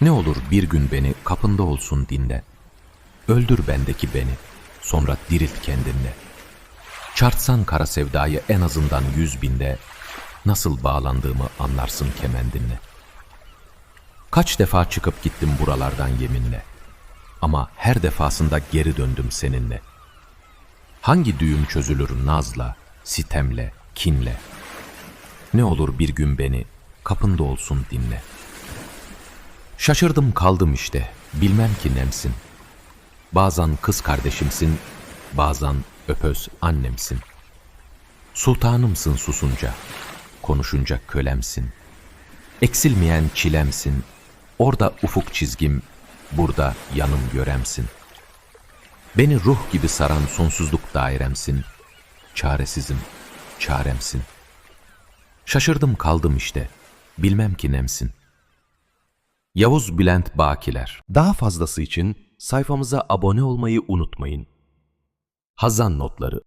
Ne olur bir gün beni kapında olsun dinle. Öldür bendeki beni, sonra dirilt kendinle. Çarpsan kara sevdayı en azından yüz binde, nasıl bağlandığımı anlarsın kemendinle. Kaç defa çıkıp gittim buralardan yeminle. Ama her defasında geri döndüm seninle. Hangi düğüm çözülür nazla, sitemle, kinle? Ne olur bir gün beni kapında olsun dinle. Şaşırdım kaldım işte, bilmem ki nemsin. Bazen kız kardeşimsin, bazen öpöz annemsin. Sultanımsın susunca, konuşunca kölemsin. Eksilmeyen çilemsin, orada ufuk çizgim, burada yanım göremsin. Beni ruh gibi saran sonsuzluk dairemsin, çaresizim, çaremsin. Şaşırdım kaldım işte, bilmem ki nemsin. Yavuz Bülent Bakiler Daha fazlası için sayfamıza abone olmayı unutmayın. Hazan Notları